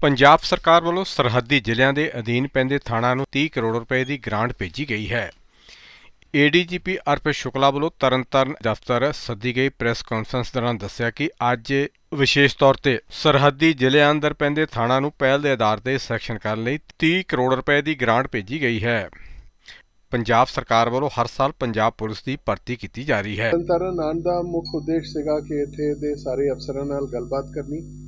ਪੰਜਾਬ ਸਰਕਾਰ ਵੱਲੋਂ ਸਰਹੱਦੀ ਜ਼ਿਲ੍ਹਿਆਂ ਦੇ ਅਧੀਨ ਪੈਂਦੇ ਥਾਣਾ ਨੂੰ 30 ਕਰੋੜ ਰੁਪਏ ਦੀ ਗ੍ਰਾਂਟ ਭੇਜੀ ਗਈ ਹੈ। ਏਡੀਜੀਪੀ ਅਰਪ ਸ਼ੁਕਲਾ ਵੱਲੋਂ ਤਰਨਤਾਰਨ ਦਫ਼ਤਰ ਸੱਦੀ ਗਈ ਪ੍ਰੈਸ ਕਾਨਫਰੰਸ ਦੌਰਾਨ ਦੱਸਿਆ ਕਿ ਅੱਜ ਵਿਸ਼ੇਸ਼ ਤੌਰ ਤੇ ਸਰਹੱਦੀ ਜ਼ਿਲ੍ਹਿਆਂ ਅੰਦਰ ਪੈਂਦੇ ਥਾਣਾ ਨੂੰ ਪਹਿਲ ਦੇ ਆਧਾਰ ਤੇ ਸੈਕਸ਼ਨ ਕਰਨ ਲਈ 30 ਕਰੋੜ ਰੁਪਏ ਦੀ ਗ੍ਰਾਂਟ ਭੇਜੀ ਗਈ ਹੈ। ਪੰਜਾਬ ਸਰਕਾਰ ਵੱਲੋਂ ਹਰ ਸਾਲ ਪੰਜਾਬ ਪੁਲਿਸ ਦੀ ਭਰਤੀ ਕੀਤੀ ਜਾ ਰਹੀ ਹੈ। ਤਰਨਤਾਰਨ ਆਉਣ ਦਾ ਮੁੱਖ ਉਦੇਸ਼ ਸੀਗਾ ਕਿ ਇੱਥੇ ਦੇ ਸਾਰੇ ਅਫਸਰਾਂ ਨਾਲ ਗੱਲਬਾਤ ਕਰਨੀ।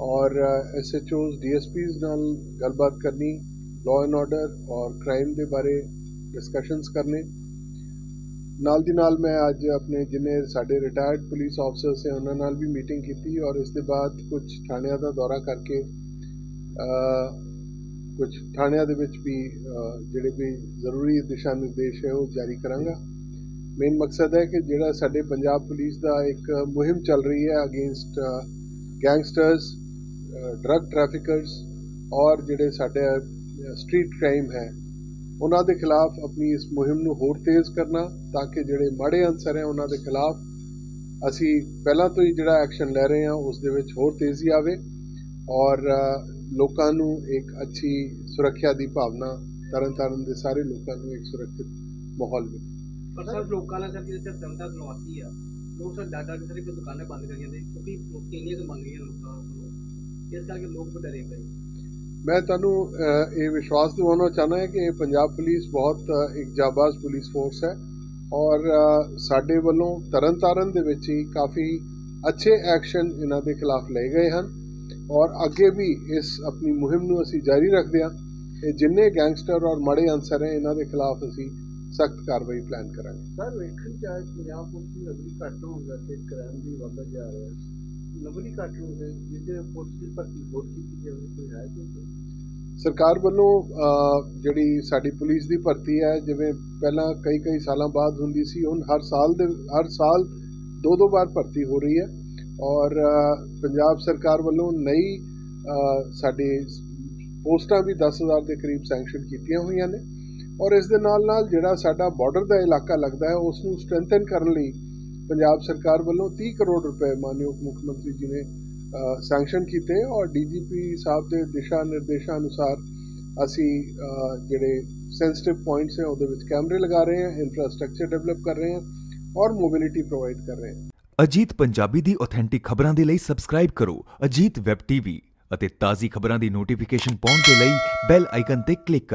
ਔਰ ਐਸਐਚਓਜ਼ ਡੀਐਸਪੀਜ਼ ਨਾਲ ਗੱਲਬਾਤ ਕਰਨੀ ਲਾਅ ਐਂਡ ਆਰਡਰ ਔਰ ਕ੍ਰਾਈਮ ਦੇ ਬਾਰੇ ਡਿਸਕਸ਼ਨਸ ਕਰਨੇ ਨਾਲ ਦੀ ਨਾਲ ਮੈਂ ਅੱਜ ਆਪਣੇ ਜਿੰਨੇ ਸਾਡੇ ਰਿਟਾਇਰਡ ਪੁਲਿਸ ਆਫਸਰਸ ਹੈ ਉਹਨਾਂ ਨਾਲ ਵੀ ਮੀਟਿੰਗ ਕੀਤੀ ਔਰ ਇਸ ਦੇ ਬਾਅਦ ਕੁਝ ਥਾਣਿਆਂ ਦਾ ਦੌਰਾ ਕਰਕੇ ਅ, ਕੁਝ ਥਾਣਿਆਂ ਦੇ ਵਿੱਚ ਵੀ ਜਿਹੜੇ ਵੀ ਜ਼ਰੂਰੀ ਦਿਸ਼ਾ ਨਿਰਦੇਸ਼ ਹੈ ਉਹ ਜਾਰੀ ਕਰਾਂਗਾ ਮੇਨ ਮਕਸਦ ਹੈ ਕਿ ਜਿਹੜਾ ਸਾਡੇ ਪੰਜਾਬ ਪੁਲਿਸ ਦਾ ਇੱਕ ਮੁਹਿੰਮ ਚੱਲ ਰਹੀ ਹੈ ਅਗੇਂਸਟ ਗੈਂਗਸਟਰਸ ਡਰੱਗ ਟ੍ਰੈਫਿਕਰਸ ਔਰ ਜਿਹੜੇ ਸਾਡੇ ਸਟਰੀਟ ਕ੍ਰਾਈਮ ਹੈ, ਉਹਨਾਂ ਦੇ ਖਿਲਾਫ ਆਪਣੀ ਇਸ ਮੁਹਿੰਮ ਨੂੰ ਹੋਰ ਤੇਜ਼ ਕਰਨਾ ਤਾਂ ਕਿ ਜਿਹੜੇ ਮਾੜੇ ਅਨਸਰ ਹੈ ਉਹਨਾਂ ਦੇ ਖਿਲਾਫ ਅਸੀਂ ਪਹਿਲਾਂ ਤੋਂ ਹੀ ਜਿਹੜਾ ਐਕਸ਼ਨ ਲੈ ਰਹੇ ਹਾਂ, ਉਸ ਦੇ ਵਿੱਚ ਹੋਰ ਤੇਜ਼ੀ ਆਵੇ ਔਰ ਲੋਕਾਂ ਨੂੰ ਇੱਕ ਅੱਛੀ ਸੁਰੱਖਿਆ ਦੀ ਭਾਵਨਾ ਤਰਨ ਤਾਰਨ ਦੇ ਸਾਰੇ ਲੋਕਾਂ ਨੂੰ ਇੱਕ ਸੁਰੱਖਿਅਤ ਮਾਹੌਲ ਮਿਲੇ। ਪਰ ਸਰ, ਲੋਕਾਂ ਦਾ ਸਰ ਜਿਹੜੇ ਜਨਤਾ ਨਿਵਾਸੀ ਆ, ਲੋਕ ਸਰ ਡਾਟਾ ਦੇ ਸਾਰੇ ਦੁਕਾਨਾਂ ਬੰਦ ਕਰ ਜਾਂਦੇ, ਕਿਉਂਕਿ ਕਿੰਨੀਆਂ ਕੁ ਮੰਗ ਰਹੀਆਂ ਲੋਕਾਂ ਕੋਲੋਂ ਇਸ ਕਰਕੇ ਲੋਕ ਬਡਰੇ ਪਏ? ਮੈਂ ਤੁਹਾਨੂੰ ਇਹ ਵਿਸ਼ਵਾਸ ਦਿਵਾਉਣਾ ਚਾਹੁੰਦਾ ਹਾਂ ਕਿ ਇਹ ਪੰਜਾਬ ਪੁਲਿਸ ਬਹੁਤ ਇੱਕ ਜਾਬਾਜ਼ ਪੁਲਿਸ ਫੋਰਸ ਹੈ ਔਰ ਸਾਡੇ ਵੱਲੋਂ ਤਰਨਤਾਰਨ ਦੇ ਵਿੱਚ ਹੀ ਕਾਫੀ ਅੱਛੇ ਐਕਸ਼ਨ ਇਹਨਾਂ ਦੇ ਖਿਲਾਫ ਲਏ ਗਏ ਹਨ ਔਰ ਅੱਗੇ ਵੀ ਇਸ ਆਪਣੀ ਮੁਹਿੰਮ ਨੂੰ ਅਸੀਂ ਜਾਰੀ ਰੱਖਦੇ ਹਾਂ। ਇਹ ਜਿੰਨੇ ਗੈਂਗਸਟਰ ਔਰ ਮਾੜੇ ਅਨਸਰ ਹੈ ਇਹਨਾਂ ਦੇ ਖਿਲਾਫ ਅਸੀਂ ਸਖਤ ਕਾਰਵਾਈ ਪਲਾਨ ਕਰਾਂਗੇ। ਸਰ ਵੇਖਣ ਚ ਆਇਆ ਪੰਜਾਬ ਪੁਲਿਸ ਦੀ ਨਗਰੀ ਘੱਟ ਹੋਣ ਕਰਕੇ ਕ੍ਰਾਈਮ ਵੀ ਵੱਧਦਾ ਜਾ ਰਿਹਾ ਨਗਰੀ ਘੱਟ ਹੋ ਗਈ ਜਿਹਦੇ ਪੁਲਿਸ ਦੀ ਭਰਤੀ ਹੋਰ ਕੀਤੀ ਜਾਵੇ ਕੋਈ ਹੈ ਕੋਈ ਸਰਕਾਰ ਵੱਲੋਂ ਜਿਹੜੀ ਸਾਡੀ ਪੁਲਿਸ ਦੀ ਭਰਤੀ ਹੈ ਜਿਵੇਂ ਪਹਿਲਾਂ ਕਈ ਕਈ ਸਾਲਾਂ ਬਾਅਦ ਹੁੰਦੀ ਸੀ ਹੁਣ ਹਰ ਸਾਲ ਦੇ ਹਰ ਸਾਲ ਦੋ ਦੋ ਵਾਰ ਭਰਤੀ ਹੋ ਰਹੀ ਹੈ। ਔਰ ਪੰਜਾਬ ਸਰਕਾਰ ਵੱਲੋਂ ਨਈ ਅ, ਸਾਡੇ ਪੋਸਟਾਂ ਵੀ 10000 ਦੇ ਕਰੀਬ ਸੈਂਕਸ਼ਨ ਕੀਤੀਆਂ ਹੋਈਆਂ ਨੇ। ਔਰ ਇਸ ਦੇ ਨਾਲ ਨਾਲ ਜਿਹੜਾ ਸਾਡਾ ਬਾਰਡਰ ਦਾ ਇਲਾਕਾ ਲੱਗਦਾ ਹੈ ਉਸ ਨੂੰ ਸਟਰੈਂਥਨ ਕਰਨ ਲਈ ਪੰਜਾਬ ਸਰਕਾਰ ਵੱਲੋਂ 30 ਕਰੋੜ ਰੁਪਏ ਮਾਨਯੋਗ ਮੁੱਖ ਮੰਤਰੀ ਜੀ ਨੇ ਸੈਂਕਸ਼ਨ ਕੀਤੇ ਔਰ ਡੀਜੀਪੀ ਸਾਹਿਬ ਦੇ ਦਿਸ਼ਾ ਨਿਰਦੇਸ਼ਾਂ ਅਨੁਸਾਰ ਅਸੀਂ ਜਿਹੜੇ ਸੈਂਸਿਟਿਵ ਪੁਆਇੰਟਸ ਹੈ ਉਹਦੇ ਵਿੱਚ ਕੈਮਰੇ ਲਗਾ ਰਹੇ ਹਾਂ ਇਨਫਰਾਸਟ੍ਰਕਚਰ ਡਿਵੈਲਪ ਕਰ ਰਹੇ ਹਾਂ ਔਰ ਮੋਬਿਲਿਟੀ ਪ੍ਰੋਵਾਈਡ ਕਰ ਰਹੇ ਹਾਂ। ਅਜੀਤ ਪੰਜਾਬੀ ਦੀ ਆਥੈਂਟਿਕ ਖਬਰਾਂ ਦੇ ਲਈ ਸਬਸਕ੍ਰਾਈਬ ਕਰੋ ਅਜੀਤ ਵੈਬ ਟੀਵੀ ਅਤੇ ਤਾਜ਼ੀ ਖਬਰਾਂ ਦੀ ਨੋਟੀਫਿਕੇਸ਼ਨ ਪਾਉਣ ਦੇ ਲਈ ਬੈਲ ਆਈਕਨ ਤੇ ਕਲਿੱਕ ਕਰੋ।